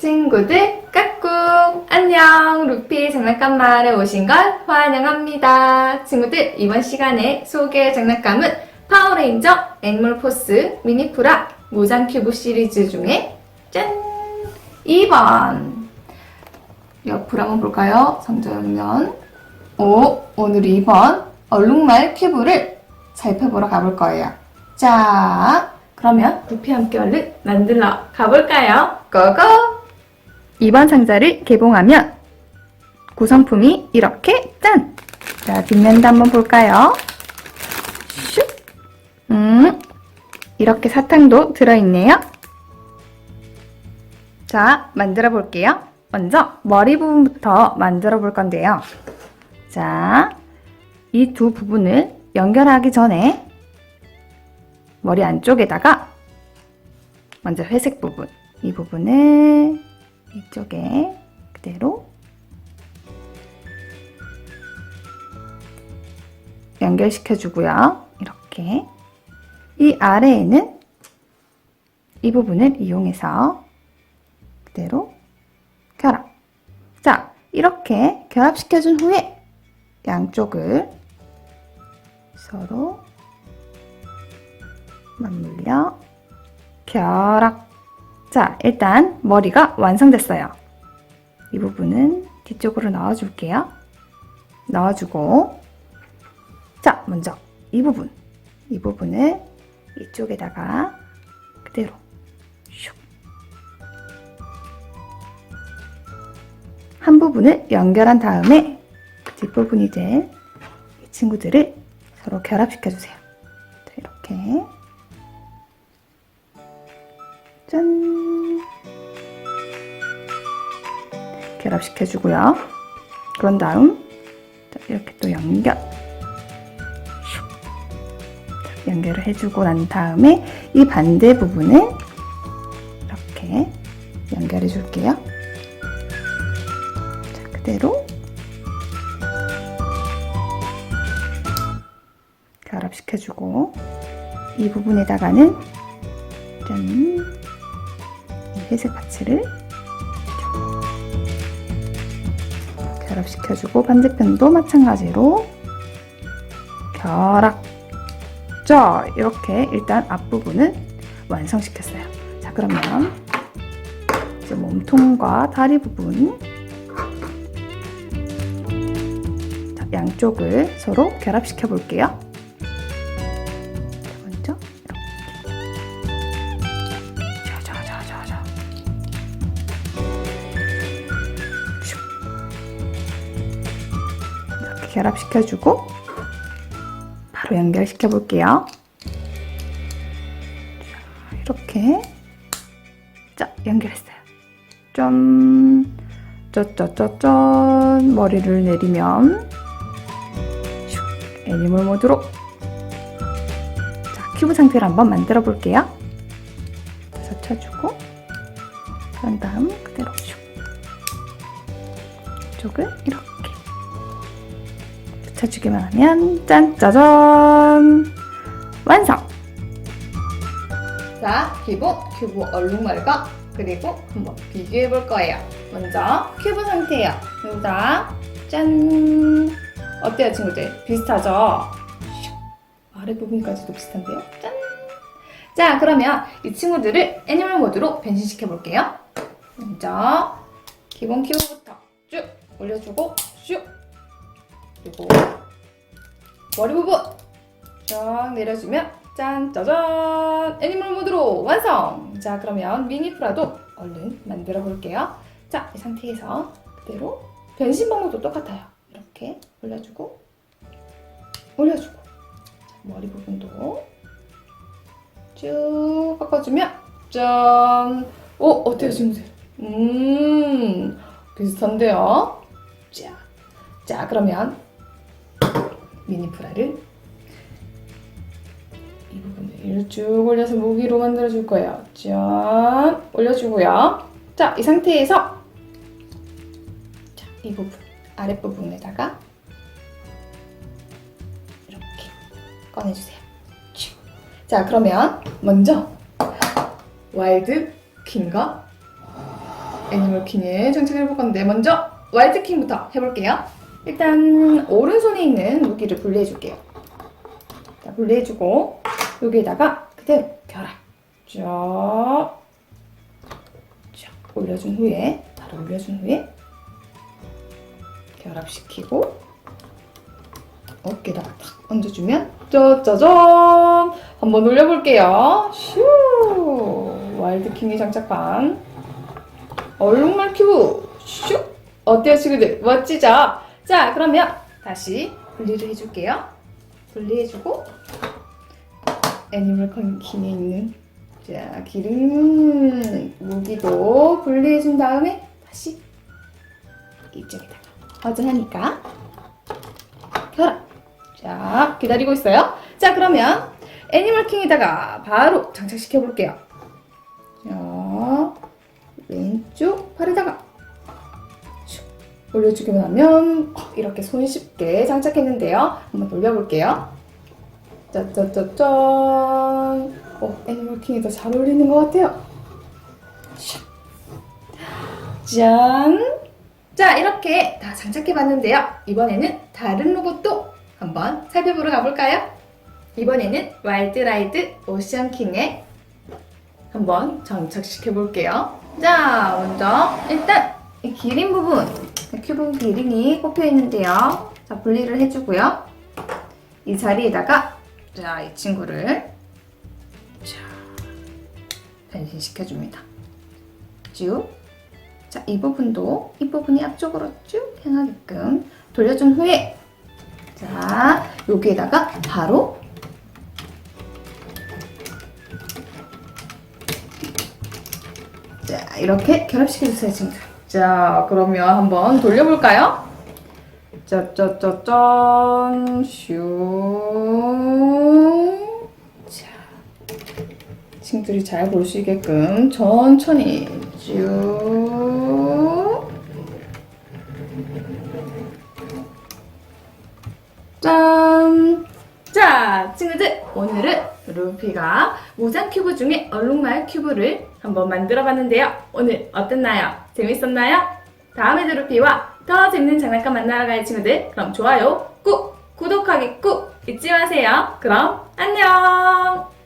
친구들 까꿍. 안녕. 루피 장난감 마을에 오신 걸 환영합니다. 친구들 이번 시간에 소개할 장난감은 파워레인저 애니멀 포스 미니프라 무장 큐브 시리즈 중에 짠! 2번! 옆으로 한번 볼까요? 상자 열면. 오 오늘 2번 얼룩말 큐브를 살펴보러 가볼 거예요. 자 그러면 루피 함께 얼른 만들러 가볼까요? 고고 이번 상자를 개봉하면 구성품이 이렇게 짠! 자, 뒷면도 한번 볼까요? 슉! 음, 이렇게 사탕도 들어있네요. 자, 만들어 볼게요. 먼저 머리 부분부터 만들어 볼 건데요. 자, 이 두 부분을 연결하기 전에 머리 안쪽에다가 먼저 회색 부분, 이 부분을 이쪽에 그대로 연결시켜 주고요. 이렇게 이 아래에는 이 부분을 이용해서 그대로 결합. 자, 이렇게 결합시켜 준 후에 양쪽을 서로 맞물려 결합. 자, 일단 머리가 완성됐어요. 이 부분은 뒤쪽으로 넣어줄게요. 넣어주고, 자, 먼저 이 부분, 이 부분을 이쪽에다가 그대로 슉. 한 부분을 연결한 다음에 뒷부분이 될이 친구들을 서로 결합시켜주세요. 자, 이렇게. 짠! 결합시켜 주고요. 그런 다음 자, 이렇게 또 연결. 연결을 해주고 난 다음에 이 반대 부분을 이렇게 연결해 줄게요. 자, 그대로 결합시켜주고 이 부분에다가는 짠! 이 회색 파츠를 결합시켜주고 반대편도 마찬가지로 결합. 자 이렇게 일단 앞부분을 완성시켰어요. 자 그러면 이제 몸통과 다리 부분. 자, 양쪽을 서로 결합시켜 볼게요 결합시켜주고 바로 연결시켜 볼게요. 자, 이렇게 자 연결했어요. 좀 쩌쩌쩌쩐 머리를 내리면 슉, 애니멀 모드로 자 큐브 상태를 한번 만들어 볼게요. 그래서 쳐주고 그런 다음 그대로 슉 이쪽을 이렇게 붙여주기만 하면 짠 짜잔 완성! 자 기본 큐브 얼룩말과 그리고 한번 비교해 볼 거예요. 먼저 큐브 상태예요. 여기다 짠 어때요 친구들? 비슷하죠? 슉. 아래 부분까지도 비슷한데요? 짠! 자 그러면 이 친구들을 애니멀 모드로 변신시켜 볼게요. 먼저 기본 큐브부터 쭉 올려주고 슉 그리고 머리 부분 쫙 내려주면 짠 짜잔! 애니멀 모드로 완성! 자 그러면 미니 프라도 얼른 만들어 볼게요. 자 이 상태에서 그대로 변신 방법도 똑같아요. 이렇게 올려주고 올려주고. 자, 머리 부분도 쭉 바꿔주면 짠! 오, 어때요 친구들? 음 비슷한데요? 자, 자 그러면 미니 프라를 이 부분을 쭉 올려서 무기로 만들어줄 거예요. 짠! 올려주고요. 자, 이 상태에서 자, 이 부분, 아랫부분에다가 이렇게 꺼내주세요. 쭉. 자, 그러면 먼저 와일드 퀸과 애니멀킹에 장착해볼 건데 먼저 와일드 킹부터 해볼게요. 일단 오른손에 있는 무기를 분리해줄게요. 자, 분리해주고 여기에다가 그대로 결합 쫙, 쫙 올려준 후에 바로 올려준 후에 결합시키고 어깨에다가 탁 얹어주면 짜자잔 한번 올려볼게요. 슈! 와일드킹이 장착한 얼룩말 큐브. 슉 어때요 친구들? 멋지죠? 자 그러면 다시 분리를 해줄게요. 분리해주고 애니멀 킹에 있는 자 기름 무기도 분리해준 다음에 다시 이쪽에다가 허전하니까 결합 자 기다리고 있어요. 자 그러면 애니멀 킹에다가 바로 장착시켜 볼게요. 자 왼쪽 팔에다가 슉 올려주기만 하면 이렇게 손쉽게 장착했는데요 한번 돌려볼게요 짜짜짜짠 어, 애니멀 킹이 더 잘 어울리는 것 같아요 슉. 짠! 자, 이렇게 다 장착해 봤는데요. 이번에는 다른 로봇도 한번 살펴보러 가볼까요? 이번에는 와일드라이드 오션킹에 한번 장착시켜 볼게요. 자, 먼저 일단 이 기린 부분, 큐브 기린이 꼽혀 있는데요. 자, 분리를 해주고요. 이 자리에다가 자, 이 친구를 자, 변신시켜 줍니다. 쭉. 자, 이 부분도 이 부분이 앞쪽으로 쭉 향하게끔 돌려준 후에 자, 여기에다가 바로 자, 이렇게 결합시켜주세요, 친구들. 자, 그러면 한번 돌려볼까요? 짜짜짜짠, 슈. 자, 친구들이 잘 볼 수 있게끔 천천히 쭉. 짠! 자, 친구들, 오늘은 루피가 무장 큐브 중에 얼룩말 큐브를 한번 만들어 봤는데요. 오늘 어땠나요? 재밌었나요? 다음에도 루피와 더 재밌는 장난감 만나러 갈 친구들, 그럼 좋아요 꾹! 구독하기 꾹! 잊지 마세요. 그럼 안녕!